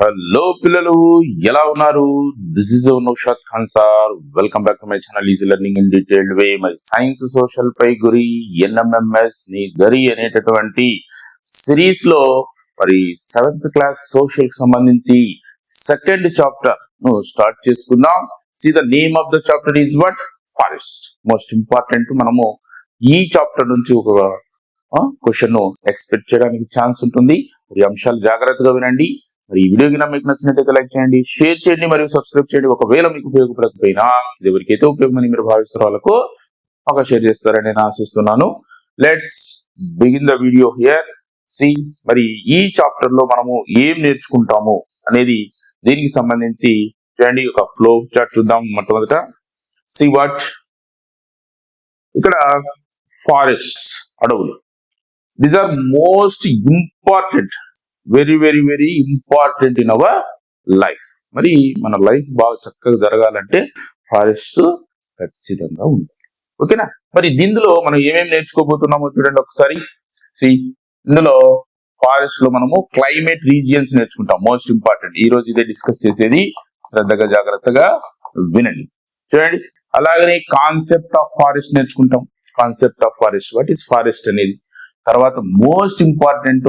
Hello పిల్లలు ఎలా ఉన్నారు? This is Naushad Khan sir welcome back to my channel easy learning in detailed way మరి science social పై గురి NMMS నీ గరి అనేటటువంటి సిరీస్లో మరి సెవెంత్ క్లాస్ సోషల్కి సంబంధించి సెకండ్ చాప్టర్ను స్టార్ట్ చేసుకుందాం. See the name of the chapter is what forest most important మనము ఈ చాప్టర్ నుంచి ఒక క్వశ్చన్ను ఎక్స్పెక్ట్ చేయడానికి ఛాన్స్ ఉంటుంది. ఈ అంశాలు జాగ్రత్తగా వినండి. మరి ఈ వీడియో కింద మీకు నచ్చినట్లయితే లైక్ చేయండి షేర్ చేయండి మరియు సబ్స్క్రైబ్ చేయండి. ఒకవేళ మీకు ఉపయోగపడకపోయినా ఎవరికైతే ఉపయోగమని మీరు భావిస్తారు వాళ్ళకు ఒక షేర్ చేస్తారని నేను ఆశిస్తున్నాను. Let's begin the video here see మరి ఈ చాప్టర్లో మనము ఏం నేర్చుకుంటాము అనేది దీనికి సంబంధించి చూడండి ఒక ఫ్లో చార్ట్ చూద్దాం మొట్టమొదట. సి వాట్ ఇక్కడ ఫారెస్ట్ అడవులు. These are most important very very very important in our life మరి మన లైఫ్ బాగా చక్కగా జరగాలంటే ఫారెస్ట్ ఖచ్చితంగా ఉంది ఓకేనా మరి దీనిలో మనం ఏమేమి నేర్చుకోబోతున్నామో చూడండి ఒకసారి. సి ఇందులో ఫారెస్ట్లో మనము క్లైమేట్ రీజియన్స్ నేర్చుకుంటాం. మోస్ట్ ఇంపార్టెంట్ ఈ రోజు ఇదే డిస్కస్ చేసేది. శ్రద్ధగా జాగ్రత్తగా వినండి. చూడండి. అలాగనే కాన్సెప్ట్ ఆఫ్ ఫారెస్ట్ నేర్చుకుంటాం. Concept of forest what is forest అనేది? తర్వాత most important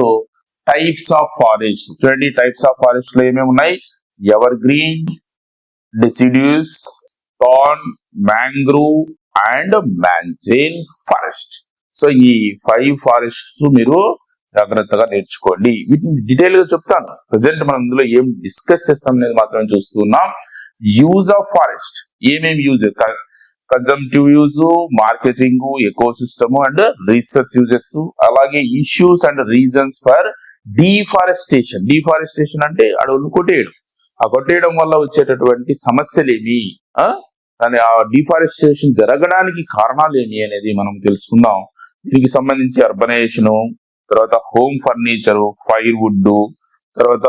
types of forest చూడండి టైప్స్ ఆఫ్ ఫారెస్ట్లో ఏమేమి ఉన్నాయి? Evergreen deciduous thorn mangrove and montane forest so ఈ ఫైవ్ ఫారెస్ట్స్ మీరు జాగ్రత్తగా నేర్చుకోండి. వీటిని డీటెయిల్గా చెప్తాను. ప్రజెంట్ మనం ఇందులో ఏం డిస్కస్ చేస్తాం అనేది మాత్రమే చూస్తున్నాం యూజ్ ఆఫ్ ఫారెస్ట్ ఏమేమి use consumptive use marketing ecosystem and research uses అలాగే issues and reasons for deforestation deforestation అంటే అడవులు కొట్టేయడం. ఆ కొట్టేయడం వల్ల వచ్చేటటువంటి సమస్యలేమి దాని ఆ డిఫారెస్టేషన్ జరగడానికి కారణాలు ఏమి అనేది మనం తెలుసుకుందాం. దీనికి సంబంధించి అర్బనైజేషన్ తర్వాత హోమ్ ఫర్నిచర్ ఫైర్ వుడ్ తర్వాత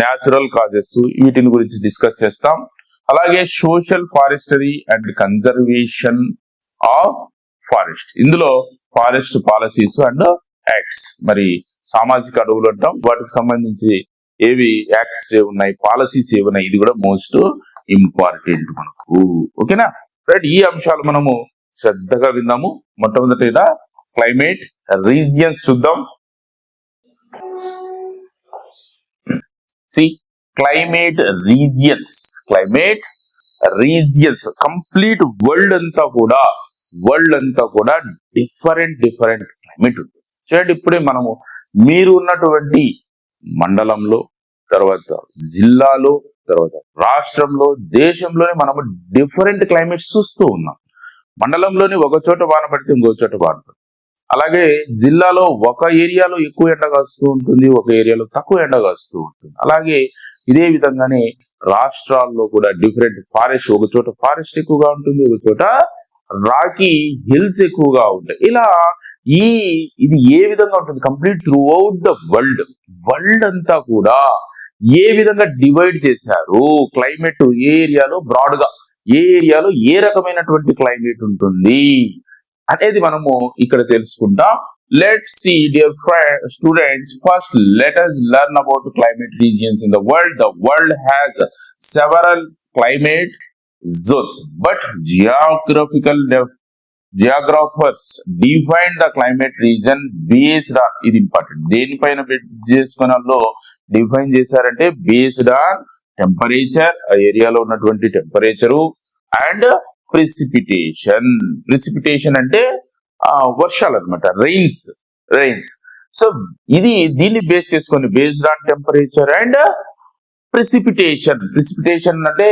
న్యాచురల్ కాజెస్ వీటిని గురించి డిస్కస్ చేస్తాం. అలాగే social forestry and conservation of forest ఇందులో ఫారెస్ట్ పాలసీస్ అండ్ యాక్ట్స్ మరి సామాజిక అడవులు అంటాం. వాటికి సంబంధించి ఏవి యాక్ట్స్ ఉన్నాయి పాలసీస్ ఏమున్నాయి ఇది కూడా మోస్ట్ ఇంపార్టెంట్ మనకు. ఓకేనా? రైట్ ఈ అంశాలు మనము శ్రద్ధగా విందాము. మొట్టమొదటిగా క్లైమేట్ రీజియన్స్ చూద్దాం. C climate regions climate regions. Complete world అంతా కూడా వరల్డ్ అంతా కూడా డిఫరెంట్ డిఫరెంట్ క్లైమేట్ ఉంది చూడండి ఇప్పుడే మనము మీరు ఉన్నటువంటి మండలంలో తర్వాత జిల్లాలో తర్వాత రాష్ట్రంలో దేశంలోనే మనము డిఫరెంట్ క్లైమేట్స్ చూస్తూ ఉన్నాం. మండలంలోని ఒక చోట వాన పడితే ఇంకో చోట వాన పడుతుంది. అలాగే జిల్లాలో ఒక ఏరియాలో ఎక్కువ ఎండ కాస్తూ ఉంటుంది ఒక ఏరియాలో తక్కువ ఎండ కాస్తూ ఉంటుంది. అలాగే ఇదే విధంగానే రాష్ట్రాల్లో కూడా డిఫరెంట్ ఫారెస్ట్ ఒక చోట ఫారెస్ట్ ఎక్కువగా ఉంటుంది ఒక చోట రాకీ హిల్స్ ఎక్కువగా ఉంటాయి. ఇలా ఈ ఇది ఏ విధంగా ఉంటుంది? Complete throughout the world world అంతా కూడా ఏ విధంగా డివైడ్ చేశారు? క్లైమేట్ ఏ ఏరియాలో బ్రాడ్గా ఏ ఏరియాలో ఏ రకమైనటువంటి క్లైమేట్ ఉంటుంది? అనేది మనము ఇక్కడ తెలుసుకుంటాం. Let see dear students first let us learn about climate regions in the world the world has several climate zones but geographical geographers define the climate region based on ఇది ఇంపార్టెంట్ దేనిపైన చేసుకున్న define చేశారంటే based on temperature ఆ ఏరియాలో ఉన్నటువంటి temperature and precipitation precipitation అంటే వర్షాలు అనమాట రెయిన్స్ రెయిన్స్ సో ఇది దీన్ని బేస్ చేసుకొని based on temperature and precipitation precipitation అంటే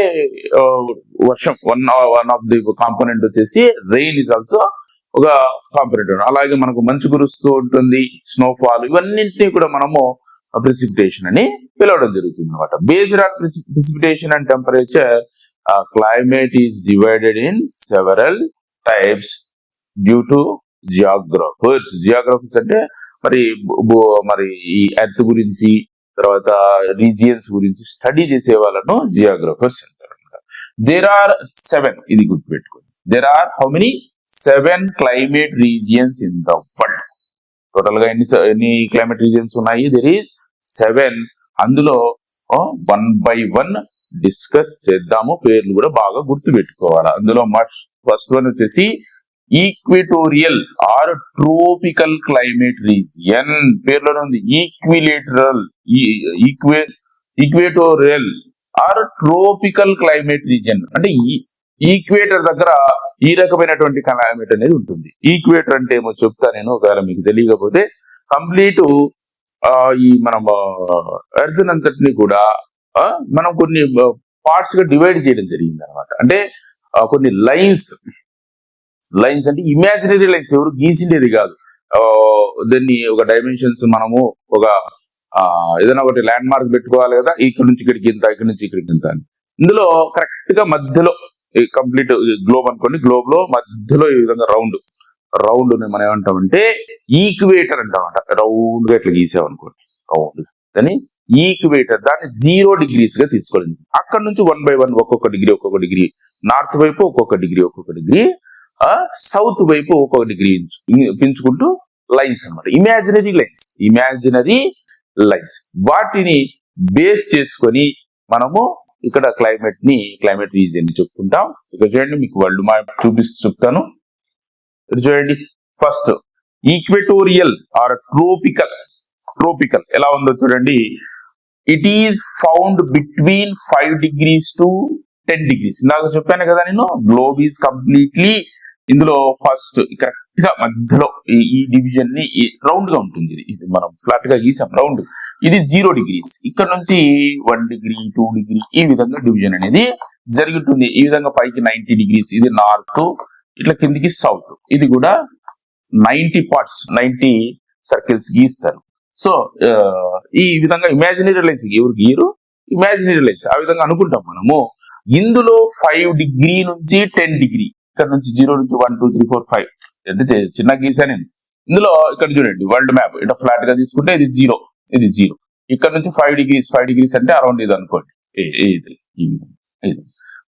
వర్షం one one of the component వచ్చేసి రెయిన్ ఇస్ ఆల్సో ఒక కాంపోనెంట్ అలాగే మనకు మంచు కురుస్తూ ఉంటుంది స్నోఫాల్ ఇవన్నింటినీ కూడా మనము ప్రిసిపిటేషన్ అని పిలవడం జరుగుతుంది అనమాట based on precipitation and temperature climate is divided in several types due to geographers geographers అంటే మరి మరి ఈ ఎర్త్ గురించి తర్వాత రీజియన్స్ గురించి స్టడీ చేసే వాళ్ళను జియోగ్రఫర్స్ అంటారు. దేర్ ఆర్ సెవెన్ ఇది గుర్తుపెట్టుకోండి. There are how many seven climate regions in the world టోటల్గా ఎన్ని ఎన్ని క్లైమేట్ రీజియన్స్ ఉన్నాయి? దెర్ ఈస్ సెవెన్ అందులో వన్ బై వన్ డిస్కస్ చేద్దాము. పేర్లు కూడా బాగా గుర్తు పెట్టుకోవాలి అందులో ఫస్ట్ వన్ వచ్చేసి equatorial or tropical climate region. పేర్లోనే ఉంది. Equilateral ఈక్వే equatorial or tropical climate region. అంటే ఈక్వేటర్ దగ్గర ఈ రకమైనటువంటి క్లైమేట్ అనేది ఉంటుంది. ఈక్వేటర్ అంటే ఏమో చెప్తా నేను ఒకవేళ మీకు తెలియకపోతే. కంప్లీట్ ఈ మనం ఎర్త్ అంతటిని కూడా మనం కొన్ని పార్ట్స్గా డివైడ్ చేయడం జరిగింది అనమాట అంటే కొన్ని లైన్స్ లైన్స్ అంటే ఇమాజినరీ లైన్స్ ఎవరు గీసిండేది కాదు. దాన్ని ఒక డైమెన్షన్స్ మనము ఒక ఏదైనా ఒకటి ల్యాండ్ మార్క్ పెట్టుకోవాలి కదా ఇక్కడ నుంచి ఇక్కడికి ఇంత ఇక్కడ నుంచి ఇక్కడికి ఇంత అని. ఇందులో కరెక్ట్గా మధ్యలో కంప్లీట్ గ్లోబ్ అనుకోండి గ్లోబ్లో మధ్యలో ఈ విధంగా రౌండ్ రౌండ్ మనం ఏమంటామంటే ఈక్వేటర్ అంటామంట. రౌండ్గా ఇట్లా గీసామనుకోండి రౌండ్ దాన్ని ఈక్వేటర్ దాన్ని జీరో డిగ్రీస్గా తీసుకోవాలి. అక్కడ నుంచి వన్ బై వన్ ఒక్కొక్క డిగ్రీ ఒక్కొక్క డిగ్రీ నార్త్ వైపు ఒక్కొక్క డిగ్రీ ఒక్కొక్క డిగ్రీ సౌత్ వైపు ఒక డిగ్రీ పెంచుకుంటూ లైన్స్ అన్నమాట. ఇమాజినరీ లైన్స్ ఇమాజినరీ లైన్స్ వాటిని బేస్ చేసుకొని మనము ఇక్కడ క్లైమేట్ని క్లైమేట్ రీజియన్ని చెప్పుకుంటాం. ఇక్కడ చూడండి మీకు వరల్డ్ మ్యాప్ చూపిస్తూ చెప్తాను. ఇక్కడ చూడండి first equatorial or tropical tropical ఎలా ఉందో చూడండి. It is found between five degrees to ten degrees ఇందాక చెప్పాను కదా నేను గ్లోబ్ ఈజ్ కంప్లీట్లీ ఇందులో ఫస్ట్ కరెక్ట్గా మధ్యలో ఈ- డివిజన్ని రౌండ్గా ఉంటుంది ఇది. మనం ఫ్లాట్గా గీసాం రౌండ్ ఇది జీరో డిగ్రీస్ ఇక్కడ నుంచి వన్ డిగ్రీ టూ డిగ్రీ ఈ విధంగా డివిజన్ అనేది జరుగుతుంది. ఈ విధంగా పైకి నైన్టీ డిగ్రీస్ ఇది నార్త్ ఇట్లా కిందికి సౌత్ ఇది కూడా నైన్టీ పార్ట్స్ నైన్టీ సర్కిల్స్ గీస్తారు. సో ఈ విధంగా ఇమాజినరీ లైన్స్ ఎవరు గీయరు? ఇమాజినరీ లైన్స్ ఆ విధంగా అనుకుంటాం మనము. ఇందులో ఫైవ్ డిగ్రీ నుంచి టెన్ డిగ్రీ ఇక్కడ నుంచి జీరో నుంచి one two three four five. అంటే చిన్న గీసా నేను. ఇందులో ఇక్కడ చూడండి వరల్డ్ మ్యాప్. ఇట్లా ఫ్లాట్గా తీసుకుంటే ఇది జీరో. ఇది జీరో. ఇక్కడ నుంచి ఫైవ్ డిగ్రీస్ ఫైవ్ డిగ్రీస్ అంటే అరౌండ్ ఇది అనుకోండి. ఇది ఇది.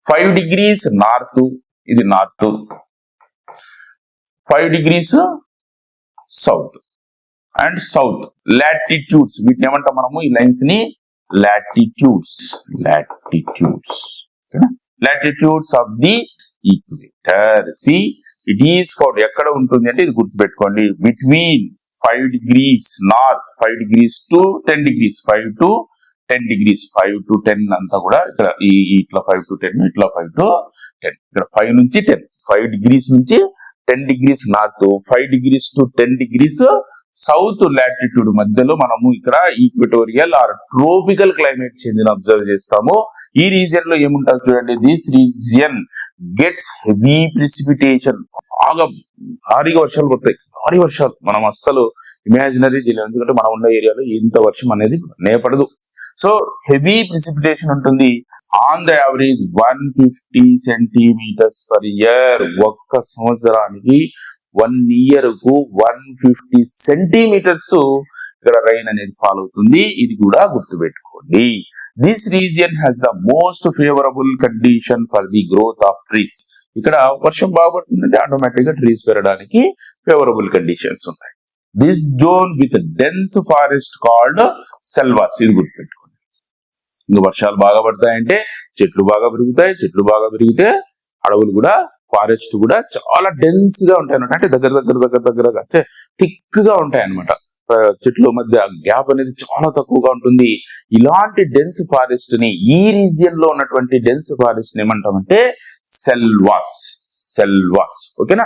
ఫైవ్ డిగ్రీస్ నార్త్ ఇది north five degrees south and south latitudes వీటిని ఏమంటాం మనము? ఈ లైన్స్ని latitudes latitudes latitudes of the equator see it is for ఎక్కడ ఉంటుంది అంటే ఇది గుర్తుపెట్టుకోండి. Between five degrees north five degrees to ten degrees five to ten degrees five to ten అంతా కూడా ఇక్కడ ఈ ఇట్లా ఫైవ్ టు టెన్ ఇట్లా ఫైవ్ టు టెన్ ఇక్కడ ఫైవ్ నుంచి టెన్ ఫైవ్ డిగ్రీస్ నుంచి ten degrees north five degrees to ten degrees south latitude మధ్యలో మనము ఇక్కడ equatorial or tropical climate change observe చేస్తాము. ఈ రీజియన్లో ఏముంటుంది చూడండి. This region gets heavy precipitation బాగా భారీగా వర్షాలు పడతాయి. భారీ వర్షాలు. మనం అస్సలు ఇమాజినరీ చేయలేము ఎందుకంటే మనం ఉన్న ఏరియాలో ఇంత వర్షం అనేది నేపడదు సో హెవీ ప్రిసిపిటేషన్ ఉంటుంది. On the average one fifty centimetres per year ఒక్క సంవత్సరానికి వన్ ఇయర్కు వన్ ఫిఫ్టీ సెంటీమీటర్స్ ఇక్కడ రైన్ అనేది ఫాలో అవుతుంది. ఇది కూడా గుర్తుపెట్టుకోండి. This region has the most favourable condition for the growth of trees ఇక్కడ వర్షం బాగా పడుతుందంటే ఆటోమేటిక్గా ట్రీస్ పెరగడానికి ఫేవరబుల్ కండిషన్స్ ఉన్నాయి this zone with dense forest called selvas ఇది గుర్తుపెట్టుకోండి. ఇంకా వర్షాలు బాగా పడతాయంటే చెట్లు బాగా పెరుగుతాయి చెట్లు బాగా పెరిగితే అడవులు కూడా ఫారెస్ట్ కూడా చాలా డెన్స్గా ఉంటాయి అన్నమాట అంటే దగ్గర దగ్గర దగ్గర దగ్గరగా అంటే థిక్గా ఉంటాయి అనమాట చెట్ల మధ్య గ్యాప్ అనేది చాలా తక్కువగా ఉంటుంది. ఇలాంటి డెన్స్ ఫారెస్ట్ని ఈ రీజియన్లో ఉన్నటువంటి డెన్స్ ఫారెస్ట్ని ఏమంటామంటే సెల్వాస్ సెల్వాస్ ఓకేనా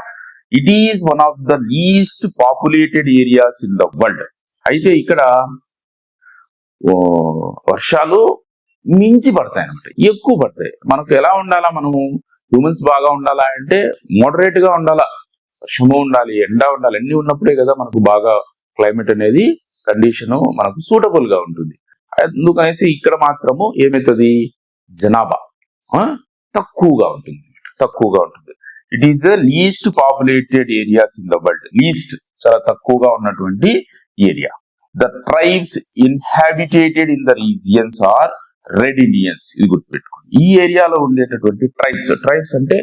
it is one of the least populated areas in the world అయితే ఇక్కడ ఓ, వర్షాలు మించి పడతాయి అనమాట ఎక్కువ పడతాయి. మనకు ఎలా ఉండాలా మనము? హ్యూమన్స్ బాగా ఉండాలా అంటే మోడరేట్గా ఉండాలా. వర్షము ఉండాలి ఎండ ఉండాలి అన్ని ఉన్నప్పుడే కదా మనకు బాగా క్లైమేట్ అనేది కండిషన్ మనకు సూటబుల్గా ఉంటుంది. అందుకనేసి ఇక్కడ మాత్రము ఏమవుతుంది జనాభా. తక్కువగా ఉంటుంది. తక్కువగా ఉంటుంది. It is the least populated areas in the world least చాలా తక్కువగా ఉన్నటువంటి area the tribes inhabitated in the regions are red Indians ఇది గుర్తుపెట్టుకోండి. ఈ ఏరియాలో ఉండేటటువంటి ట్రైబ్స్ ట్రైబ్స్ అంటే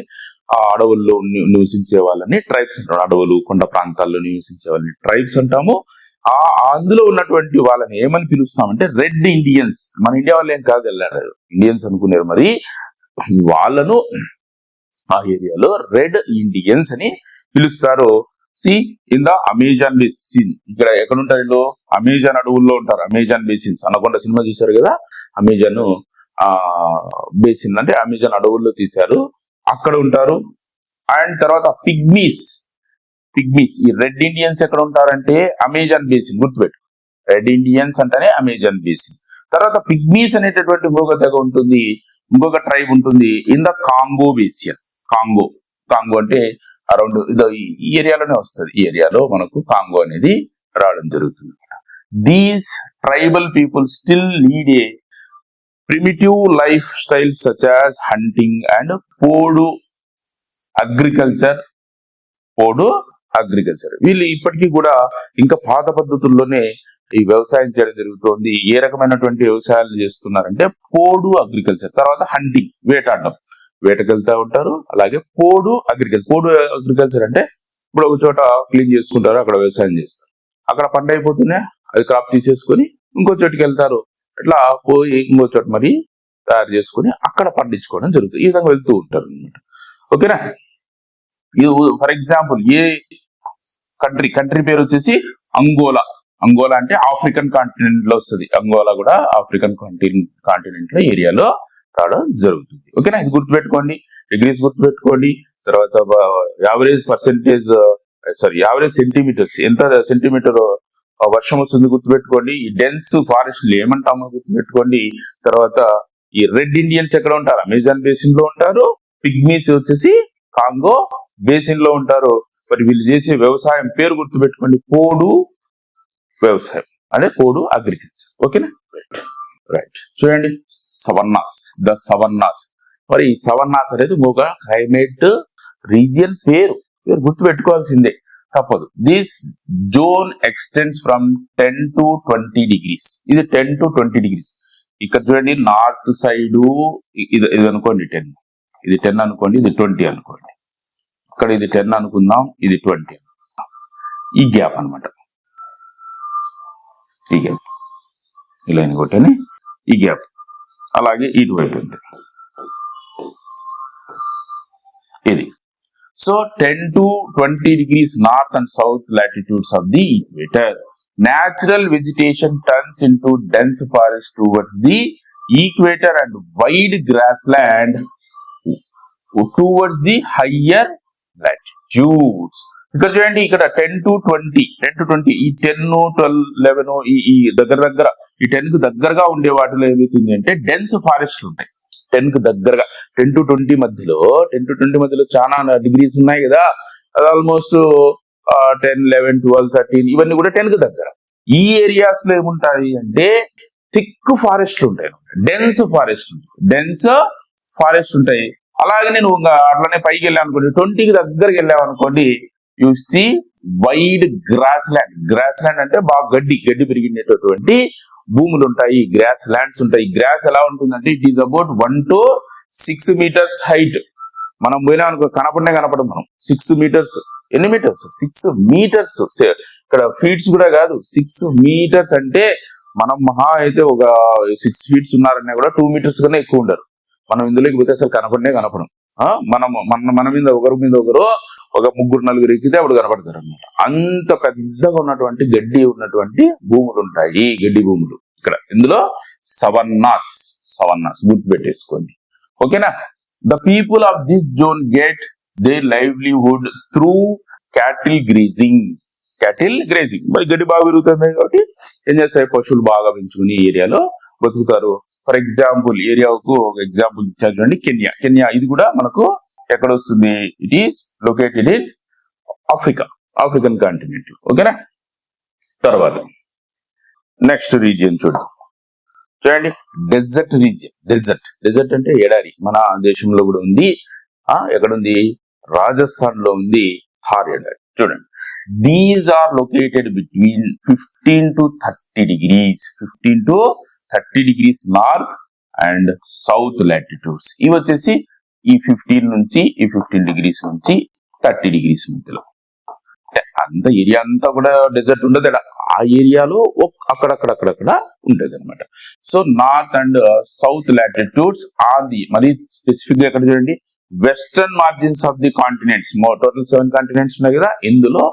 ఆ అడవుల్లో ని- నివసించే వాళ్ళని ట్రైబ్స్ అంటారు. అడవులు కొండ ప్రాంతాల్లో నివసించే వాళ్ళని ట్రైబ్స్ అంటాము. ఆ అందులో ఉన్నటువంటి వాళ్ళని ఏమని పిలుస్తామంటే రెడ్ ఇండియన్స్. మన ఇండియా వాళ్ళు ఏం కాదు వెళ్ళారు ఇండియన్స్ అనుకున్నారు మరి. వాళ్ళను ఆ ఏరియాలో రెడ్ ఇండియన్స్ అని పిలుస్తారు. See in the Amazon basin ఇక్కడ ఎక్కడ ఉంటారు వీళ్ళు? అమెజాన్ అడవుల్లో ఉంటారు. అమెజాన్ బేసిన్స్ అనకొండ సినిమా చూసారు కదా? అమెజాన్ ఆ బేసిన్ అంటే అమెజాన్ అడవుల్లో తీశారు. అక్కడ ఉంటారు. అండ్ తర్వాత పిగ్మీస్. పిగ్మీస్. ఈ రెడ్ ఇండియన్స్ ఎక్కడ ఉంటారంటే అమెజాన్ బేసిన్ గుర్తుపెట్టు రెడ్ ఇండియన్స్ అంటేనే అమెజాన్ బేసిన్. తర్వాత పిగ్మీస్ అనేటటువంటి ఇంకొక తెగ ఉంటుంది. ఇంకొక ట్రైబ్ ఉంటుంది. In the Congo basin Congo. Congo అంటే అరౌండ్ ఇదో ఈ ఏరియాలోనే వస్తుంది. ఈ ఏరియాలో మనకు కాంగో అనేది రావడం జరుగుతుంది. These tribal people still lead a primitive life style such as hunting and podu agriculture podu agriculture వీళ్ళు ఇప్పటికీ కూడా ఇంకా పాత పద్ధతుల్లోనే ఈ వ్యవసాయం చేయడం జరుగుతోంది. ఏ రకమైనటువంటి వ్యవసాయాలు చేస్తున్నారంటే పోడు అగ్రికల్చర్ తర్వాత హంటింగ్ వేటాడడం. వేటకెళ్తా ఉంటారు అలాగే పోడు అగ్రికల్చర్ పోడు అగ్రికల్చర్ అంటే ఇప్పుడు ఒక చోట క్లీన్ చేసుకుంటారు అక్కడ వ్యవసాయం చేస్తారు. అక్కడ పంట అయిపోతూనే అది క్రాప్ తీసేసుకొని ఇంకో చోటుకి వెళ్తారు. ఇట్లా పోయి ఇంకో చోట మరి తయారు చేసుకొని అక్కడ పండించుకోవడం జరుగుతుంది. ఈ విధంగా వెళ్తూ ఉంటారు అనమాట ఓకేనా for example a country country పేరు వచ్చేసి అంగోలా. అంగోలా అంటే ఆఫ్రికన్ కాంటినెంట్లో వస్తుంది. అంగోలా కూడా ఆఫ్రికన్ కాంటినెంట్ కాంటినెంట్లో ఏరియాలో రావడం జరుగుతుంది. ఓకేనా? ఇది గుర్తుపెట్టుకోండి. డిగ్రీస్ గుర్తుపెట్టుకోండి. తర్వాత average percentage sorry average centimetres. ఎంత సెంటీమీటర్ వర్షం వస్తుంది గుర్తుపెట్టుకోండి. ఈ డెన్స్ ఫారెస్ట్ ఏమంటామో గుర్తుపెట్టుకోండి. తర్వాత ఈ రెడ్ ఇండియన్స్ ఎక్కడ ఉంటారు? అమెజాన్ బేసిన్లో ఉంటారు. పిగ్మీస్ వచ్చేసి కాంగో బేసిన్లో ఉంటారు. మరి వీళ్ళు చేసే వ్యవసాయం పేరు గుర్తుపెట్టుకోండి. పోడు వ్యవసాయం. అదే పోడు అగ్రికల్చర్ ఓకేనా? రైట్ రైట్ చూడండి. సవన్నాస్ ద సవన్నాస్ మరి ఈ సవన్నాస్ అనేది ఒక క్లైమేట్ రీజియన్ పేరు. పేరు గుర్తుపెట్టుకోవాల్సిందే. తప్పదు. This zone extends from ten to twenty degrees ఇది టెన్ టు ట్వంటీ డిగ్రీస్ ఇక్కడ చూడండి నార్త్ సైడ్ ఇది ఇది అనుకోండి టెన్ ఇది టెన్ అనుకోండి ఇది ట్వంటీ అనుకోండి. ఇక్కడ ఇది టెన్ అనుకుందాం ఇది ట్వంటీ ఈ గ్యాప్ అనమాట ఈ గ్యాప్ ఇలా లైన్ కొట్టని ఈ గ్యాప్ అలాగే ఇటువైపు ఉంది. ఇది. So ten to twenty degrees north and south latitudes of the equator natural natural vegetation turns dense forest forest the equator and wide grass land towards the higher latitudes. ఇక్కడ చూడండి ఇక్కడ ten to twenty ten to twenty ఈ ten twelve eleven ఈ దగ్గర దగ్గర ఈ టెన్కు దగ్గరగా ఉండే వాటిలో ఏమవుతుంది అంటే డెన్స్ ఫారెస్ట్ ఉంటాయి. టెన్కు దగ్గరగా టెన్ టు ట్వంటీ మధ్యలో టెన్ టు ట్వంటీ మధ్యలో చాలా డిగ్రీస్ ఉన్నాయి కదా. అది almost ten eleven twelve thirteen ఇవన్నీ కూడా టెన్కు దగ్గర. ఈ ఏరియాస్లో ఏముంటాయి అంటే థిక్ ఫారెస్ట్ ఉంటాయి. డెన్స్ ఫారెస్ట్ డెన్స్ ఫారెస్ట్ ఉంటాయి. అలాగే నేను ఇంకా అట్లనే పైకి వెళ్ళాను అనుకోండి ట్వంటీకి దగ్గరికి వెళ్ళాను అనుకోండి you wide grass land grass land అంటే బాగా గడ్డి గడ్డి పెరిగినటువంటి భూములు ఉంటాయి గ్రాస్ ల్యాండ్స్ ఉంటాయి. గ్రాస్ ఎలా ఉంటుందంటే it is about one to six metres height మనం పోయినా అనుకో కనపడనే కనపడం మనం. సిక్స్ మీటర్స్ ఎన్ని మీటర్స్ సిక్స్ మీటర్స్ ఇక్కడ ఫీట్స్ కూడా కాదు. సిక్స్ మీటర్స్ అంటే మనం మహా అయితే ఒక సిక్స్ ఫీట్స్ ఉన్నారన్నా కూడా టూ మీటర్స్ కన్నా ఎక్కువ ఉండరు. మనం ఇందులోకి పోతే అసలు కనపడనే కనపడం. మనం మన మన మీద ఒకరి మీద ఒకరు ఒక ముగ్గురు నలుగురు ఎక్కితే అప్పుడు కనపడతారు అనమాట అంత పెద్దగా ఉన్నటువంటి గడ్డి ఉన్నటువంటి భూములు ఉంటాయి గడ్డి భూములు. ఇక్కడ ఇందులో సవన్నాస్ సవన్నాస్ గుర్తు పెట్టేసుకోండి ఓకేనా? The people of this zone get they livelihood through cattle grazing cattle grazing మరి గడ్డి బాగా పెరుగుతుంది కాబట్టి ఏం చేస్తాయి పశువులు బాగా పెంచుకుని ఏరియాలో బతుకుతారు ఫర్ ఎగ్జాంపుల్ ఏరియాకు ఒక ఎగ్జాంపుల్ ఇచ్చాను చూడండి కెన్యా కెన్యా ఇది కూడా మనకు ఎక్కడ వస్తుంది? It is located in Africa African continent ఓకేనా తర్వాత. నెక్స్ట్ రీజియన్ చూడండి చూడండి. డెజర్ట్ రీజియన్ డెజర్ట్ డెజర్ట్ అంటే ఎడారి. మన దేశంలో కూడా ఉంది. ఆ ఎక్కడ ఉంది రాజస్థాన్లో ఉంది. థార్ ఎడారి. చూడండి. These are located between fifteen to thirty degrees fifteen to thirty degrees north and south latitudes ఇవి వచ్చేసి ఈ ఫిఫ్టీన్ నుంచి ఈ ఫిఫ్టీన్ డిగ్రీస్ నుంచి థర్టీ డిగ్రీస్ మధ్యలో. అంత ఏరియా అంతా కూడా డెజర్ట్ ఉండదు. అక్కడ ఆ ఏరియాలో అక్కడక్కడ అక్కడక్కడ ఉంటుంది అనమాట so north and south latitudes on the మరి స్పెసిఫిక్గా ఎక్కడ చూడండి? Western margins of the continents total seven continents ఉన్నాయి కదా? ఇందులో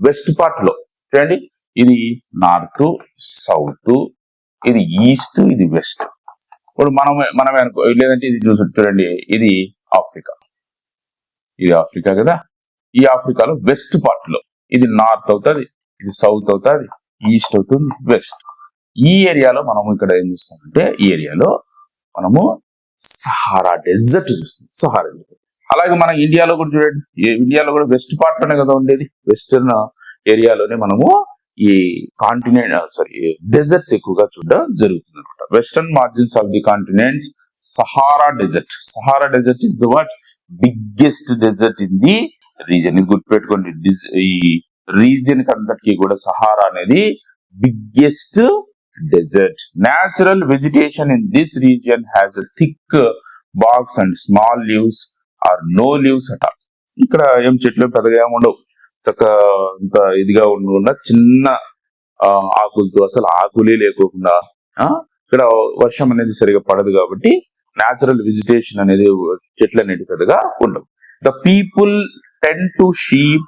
వెస్ట్ పార్ట్లో. చూడండి. ఇది నార్త్ సౌత్ ఇది ఈస్ట్ ఇది వెస్ట్ ఇప్పుడు మనం మనమే అనుకో లేదంటే ఇది చూసి చూడండి. ఇది ఆఫ్రికా. ఇది ఆఫ్రికా కదా? ఈ ఆఫ్రికాలో వెస్ట్ పార్ట్లో ఇది నార్త్ అవుతుంది ఇది సౌత్ అవుతుంది ఈస్ట్ అవుతుంది వెస్ట్. ఈ ఏరియాలో మనము ఇక్కడ ఏం చూస్తామంటే ఈ ఏరియాలో మనము సహారా డెజర్ట్ చూస్తాం సహారా డెజర్ట్. అలాగే మన ఇండియాలో కూడా చూడండి ఇండియాలో కూడా వెస్ట్ పార్ట్లోనే కదా ఉండేది. వెస్టర్న్ ఏరియాలోనే మనము ఈ కాంటినెంట్ సారీ డెజర్ట్స్ ఎక్కువగా చూడడం జరుగుతుంది అనమాట western margins of the continents Sahara desert Sahara desert is the what biggest desert in the region గుర్తుపెట్టుకోండి. ఈ రీజన్ అంతటికి కూడా సహారా అనేది biggest desert natural vegetation in this region has a thick barks and small leaves or no leaves అట ఇక్కడ ఏం చెట్లు పెద్దగా ఏముండవు ఉండవు. చక్క ఇంత ఇదిగా ఉండకుండా చిన్న ఆకులతో అసలు ఆకులే లేకోకుండా ఇక్కడ వర్షం అనేది సరిగా పడదు కాబట్టి న్యాచురల్ వెజిటేషన్ అనేది చెట్లు అనేది పెద్దగా ఉండవు. The people tend to sheep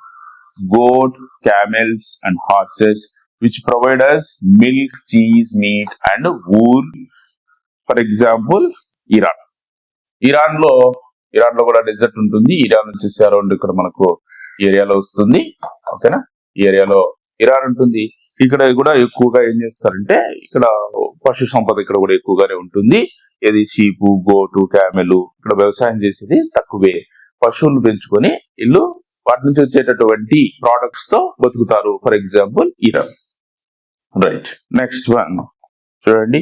goat, camels, and horses, which provide us milk, cheese, meat, and wool. For example Iran ఇరాన్లో ఇరాన్లో కూడా డెజర్ట్ ఉంటుంది. ఇరాన్ వచ్చేసి అరౌండ్ ఇక్కడ మనకు ఏరియాలో వస్తుంది. ఓకేనా ఈ ఏరియాలో ఇరాన్ ఉంటుంది. ఇక్కడ కూడా ఎక్కువగా ఏం చేస్తారంటే ఇక్కడ పశు సంపద ఇక్కడ కూడా ఎక్కువగానే ఉంటుంది. ఏది షీపు గోటు క్యామెలు ఇక్కడ వ్యవసాయం చేసేది తక్కువే. పశువులు పెంచుకొని ఇల్లు వాటి నుంచి వచ్చేటటువంటి ప్రోడక్ట్స్తో బతుకుతారు. For example Iran. Right next one చూడండి.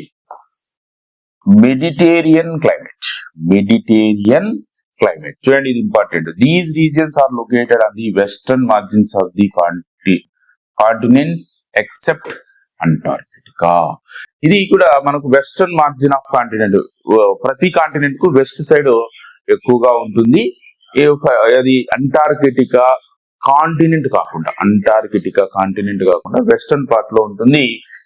మెడిటేరియన్ క్లైమేట్ మెడిటేరియన్ క్లైమేట్ చూడండి ఇది important these regions are located on the western margins of the ordinance except Antarctica ఇది కూడా మనకు వెస్టర్న్ మార్జిన్ ఆఫ్ కాంటినెంట్ ప్రతి కాంటినెంట్కు వెస్ట్ సైడ్ ఎక్కువగా ఉంటుంది. అది అంటార్కిటికా కాంటినెంట్ కాకుండా అంటార్కిటికా కాంటినెంట్ కాకుండా వెస్టర్న్ పార్ట్లో ఉంటుంది.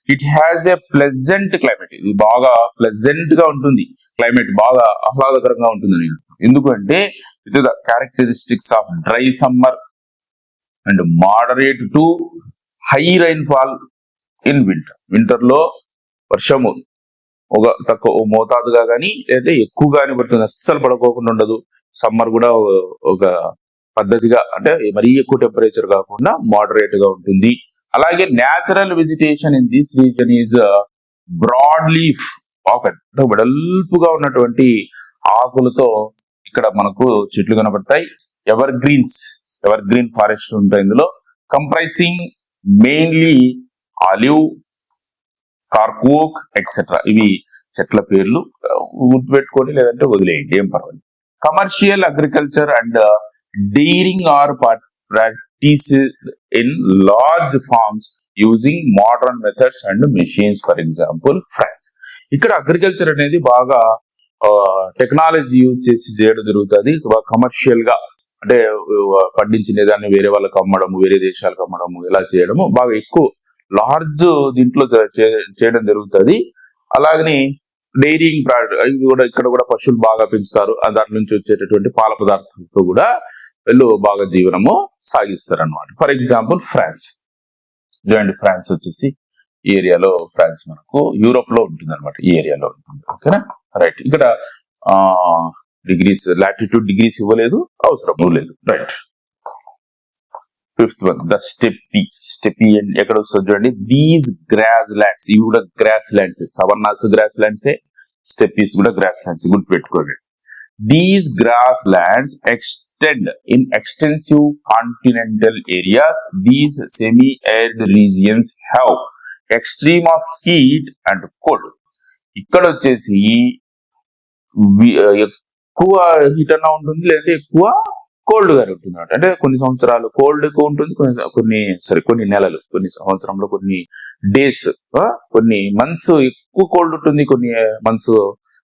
It has a pleasant climate ఇది బాగా ప్లెజెంట్గా ఉంటుంది. క్లైమేట్ బాగా ఆహ్లాదకరంగా ఉంటుంది. అని ఎందుకంటే with the characteristics of dry summer and moderate to high rain fall in winter వింటర్లో వర్షము ఒక తక్కువ మోతాదుగా కానీ లేదా ఎక్కువగానే పడుతుంది అస్సలు పడుకోకుండా ఉండదు. సమ్మర్ కూడా ఒక- ఒక పద్ధతిగా అంటే మరీ ఎక్కువ టెంపరేచర్ కాకుండా మోడరేట్గా ఉంటుంది. అలాగే natural vegetation in this region is broad leaf పెద్ద వెడల్పుగా ఉన్నటువంటి ఆకులతో ఇక్కడ మనకు చెట్లు కనబడతాయి evergreens evergreen forest ఉంటాయి ఇందులో. Comprising mainly olive cork oak etcetera ఇవి చెట్ల పేర్లు గుర్తుపెట్టుకొని లేదంటే వదిలేయండి ఏం పర్వాలేదు. Commercial agriculture and dairying are practice in large farms using modern methods and machines for example France ఇక్కడ అగ్రికల్చర్ అనేది బాగా టెక్నాలజీ యూజ్ చేసి చేయడం జరుగుతుంది. కమర్షియల్గా అంటే పండించిన దాన్ని వేరే వాళ్ళకి అమ్మడము వేరే దేశాలకు అమ్మడము ఇలా చేయడము బాగా ఎక్కువ లార్జ్ దీంట్లో చేయడం జరుగుతుంది. అలాగని డైరింగ్ ప్రాడక్ట్ కూడా ఇక్కడ కూడా పశువులు బాగా పెంచుతారు. దాని నుంచి వచ్చేటటువంటి పాల పదార్థాలతో కూడా వీళ్ళు బాగా జీవనము సాగిస్తారు అనమాట ఫర్ ఎగ్జాంపుల్ ఫ్రాన్స్. చూడండి ఫ్రాన్స్ వచ్చేసి ఈ ఏరియాలో ఫ్రాన్స్ మనకు యూరోప్లో ఉంటుంది అనమాట ఈ ఏరియాలో ఉంటుంది. ఓకేనా? రైట్. ఇక్కడ ఆ డిగ్రీస్ లాటిట్యూడ్ డిగ్రీస్ ఇవ్వలేదు అవసరం లేదు. Right fifth one the steppe steppe ఎక్కడ వస్తుంది చూడండి? దీస్ గ్రాస్ ల్యాండ్స్ ఇవి కూడా grass lands savannas grass lands steppes కూడా గ్రాస్ ల్యాండ్స్ గుర్తుపెట్టుకోండి these grass lands extend in extensive continental areas these semi arid regions have extreme of heat and cold ఇక్కడ వచ్చేసి ఎక్కువ హీట్ అన్నా ఉంటుంది లేదంటే ఎక్కువ కోల్డ్ గానే ఉంటుంది అనమాట అంటే కొన్ని సంవత్సరాలు కోల్డ్ ఎక్కువ ఉంటుంది కొన్ని కొన్ని సారీ కొన్ని నెలలు కొన్ని సంవత్సరంలో కొన్ని డేస్ కొన్ని మంత్స్ ఎక్కువ కోల్డ్ ఉంటుంది కొన్ని మంత్స్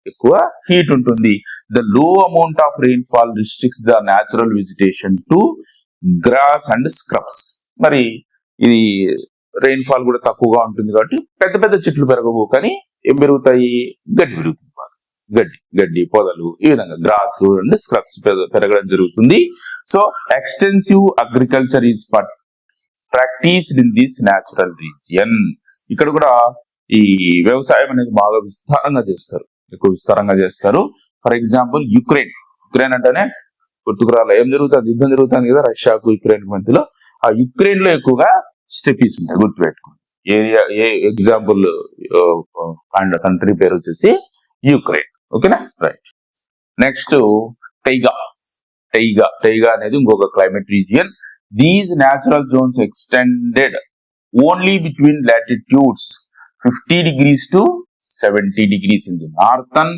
ఎక్కువ హీట్ ఉంటుంది. The low amount of rain fall restricts the natural vegetation to grass and scrubs మరి ఇది రెయిన్ ఫాల్ కూడా తక్కువగా ఉంటుంది కాబట్టి పెద్ద పెద్ద చెట్లు పెరగవు కానీ ఏం పెరుగుతాయి? గడ్డి పెరుగుతుంది. గడ్డి గడ్డి పొదలు ఈ విధంగా గ్రాస్ అండ్ స్క్రబ్స్ పెరగడం జరుగుతుంది. So extensive agriculture is practised in this natural region ఇక్కడ కూడా ఈ వ్యవసాయం అనేది బాగా విస్తారంగా చేస్తారు. ఎక్కువ విస్తారంగా చేస్తారు. ఫర్ ఎగ్జాంపుల్ యుక్రెయిన్ యుక్రెయిన్ అంటేనే గుర్తుకురాలో ఏం జరుగుతుంది? యుద్ధం జరుగుతుంది కదా రష్యాకు యుక్రెయిన్ మధ్యలో. ఆ యుక్రెయిన్లో ఎక్కువగా స్టెపీస్ ఉంటాయి. గుర్తుపెట్టుకోండి. Area a example and country పేరు వచ్చేసి యుక్రెయిన్ ఓకేనా? రైట్ నెక్స్ట్ టైగా టైగా టైగా అనేది ఇంకొక climate region these natural zones extended only between latitudes fifty degrees to seventy degrees in the northern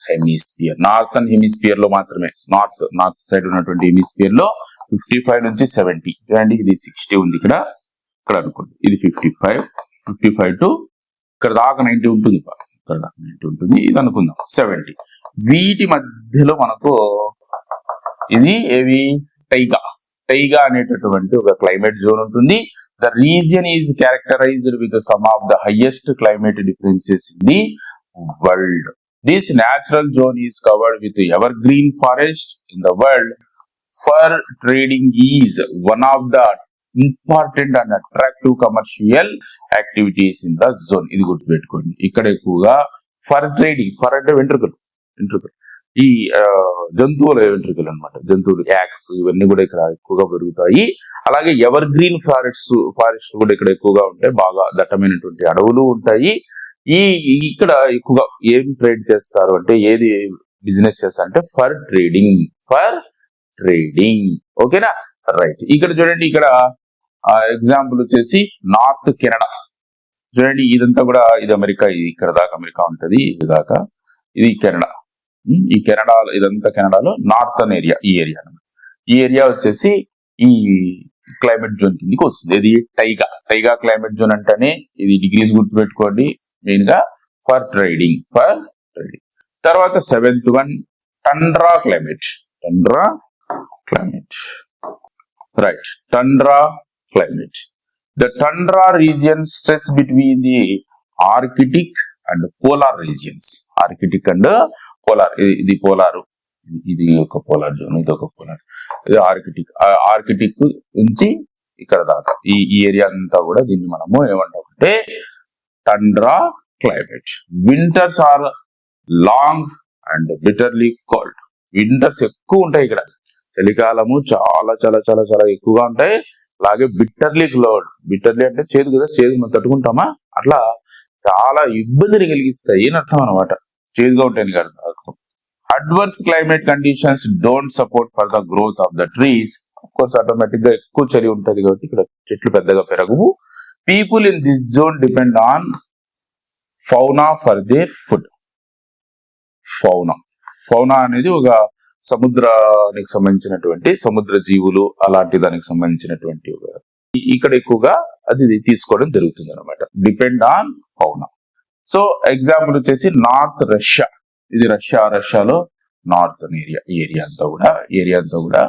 hemisphere northern హెమిస్ఫియర్లో మాత్రమే. నార్త్ నార్త్ సైడ్ ఉన్నటువంటి హెమిస్ఫియర్లో fifty five నుంచి seventy చూడండి ఇది సిక్స్టీ ఉంది ఇక్కడ. ఇక్కడ అనుకోండి. ఇది fifty five fifty five to ఇక్కడ దాకా నైంటీ ఉంటుంది ఇక్కడ దాకా నైంటీ ఉంటుంది. ఇది అనుకుందాం. సెవెంటీ. వీటి మధ్యలో మనకు ఇది ఏవి? టైగా. టైగా అనేటటువంటి ఒక క్లైమేట్ జోన్ ఉంటుంది. The region is characterised with some of the highest climate differences in the world. This natural zone is covered with evergreen forest in the world for trading is one of the important and attractive commercial activities in the zone. ఇది గుర్తుపెట్టుకోండి. ఇక్కడ ఎక్కువగా for trading for అంటే వెంట్రుకలు వెంట్రుకలు. ఈ జంతువుల వెంట్రుకలు అన్నమాట. జంతువులు యాక్స్ ఇవన్నీ కూడా ఇక్కడ ఎక్కువగా పెరుగుతాయి. అలాగే ఎవర్ గ్రీన్ ఫారెస్ట్ ఫారెస్ట్ కూడా ఇక్కడ ఎక్కువగా ఉంటాయి బాగా దట్టమైనటువంటి అడవులు ఉంటాయి. ఈ ఈ- ఇక్కడ ఎక్కువగా ఏం ట్రేడ్ చేస్తారు అంటే ఏది బిజినెస్ చేస్తారు అంటే ఫర్ ట్రేడింగ్ ఫర్ ట్రేడింగ్. ఓకేనా? రైట్. ఇక్కడ చూడండి ఇక్కడ ఎగ్జాంపుల్ వచ్చేసి నార్త్ కెనడా చూడండి ఇదంతా కూడా ఇది అమెరికా ఇది ఇక్కడ దాకా అమెరికా ఉంటుంది ఇది దాకా. ఇది కెనడా ఈ కెనడా ఇదంతా కెనడాలో నార్థన్ ఏరియా ఈ ఏరియా ఈ ఏరియా వచ్చేసి ఈ క్లైమేట్ జోన్ కిందకి వస్తుంది. ఇది టైగా టైగా క్లైమేట్ జోన్ అంటేనే ఇది డిగ్రీస్ గుర్తుపెట్టుకోండి. మెయిన్గా ఫర్ ట్రైడింగ్ ఫర్ ట్రైడింగ్ తర్వాత seventh one tundra climate tundra climate right tundra climate. The tundra region stress between the Arctic and polar regions Arctic and polar, ఇది పోలార్ ఇది ఒక పోలార్ జోన్ ఇది ఒక పోలార్ ఇది ఆర్కిటిక్ ఆర్కిటిక్ నుంచి ఇక్కడ దాకా. ఈ ఈ ఏరియా అంతా కూడా దీన్ని మనము ఏమంటాం అంటే tundra climate winters are long and bitterly cold winters ఎక్కువ ఉంటాయి ఇక్కడ. చలికాలము చాలా చాలా చాలా చాలా ఎక్కువగా ఉంటాయి. అలాగే బిట్టర్లీ క్లౌడ్ బిట్టర్లీ అంటే చేదు కదా చేదు మనం తట్టుకుంటామా? అట్లా చాలా ఇబ్బందిని కలిగిస్తాయి అని అర్థం అనమాట చేదుగా ఉంటాయని కాదు అర్థం. Adverse climate conditions don't support for the growth of the trees course ఆటోమేటిక్గా ఎక్కువ చలి ఉంటుంది కాబట్టి ఇక్కడ చెట్లు పెద్దగా పెరగవు. People in this zone depend on fauna for their food fauna fauna అనేది ఒక సముద్రానికి సంబంధించినటువంటి సముద్ర జీవులు అలాంటి దానికి సంబంధించినటువంటి ఇక్కడ ఎక్కువగా అది తీసుకోవడం జరుగుతుంది అనమాట depend on fauna so example వచ్చేసి నార్త్ రష్యా ఇది రష్యా రష్యాలో నార్త్ ఏరియా ఏరియా అంతా కూడా ఏరియా అంతా కూడా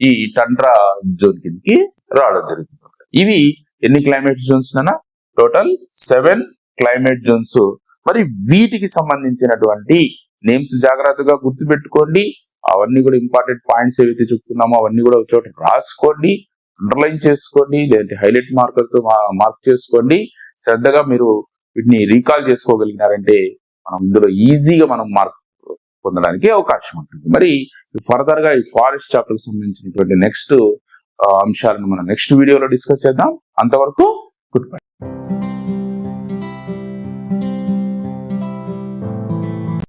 ఈ టండ్రా జోన్ కిందకి రావడం జరుగుతుంది ఇవి ఎన్ని క్లైమేట్ జోన్స్ అన్నా టోటల్ సెవెన్ క్లైమేట్ జోన్స్ మరి వీటికి సంబంధించినటువంటి నేమ్స్ జాగ్రత్తగా గుర్తుపెట్టుకోండి. అవన్నీ కూడా ఇంపార్టెంట్ పాయింట్స్ ఏవైతే చెప్తున్నామో అవన్నీ కూడా ఒక చోట రాసుకోండి అండర్లైన్ చేసుకోండి లేదంటే హైలైట్ మార్కర్తో మార్క్ చేసుకోండి. శ్రద్ధగా మీరు వీటిని రీకాల్ చేసుకోగలిగినారంటే మనం ఇందులో ఈజీగా మనం మార్క్ పొందడానికి అవకాశం ఉంటుంది. మరి ఫర్దర్గా ఈ ఫారెస్ట్ చాప్టర్ సంబంధించినటువంటి నెక్స్ట్ అంశాలను మనం నెక్స్ట్ వీడియోలో డిస్కస్ చేద్దాం. అంతవరకు గుడ్ బై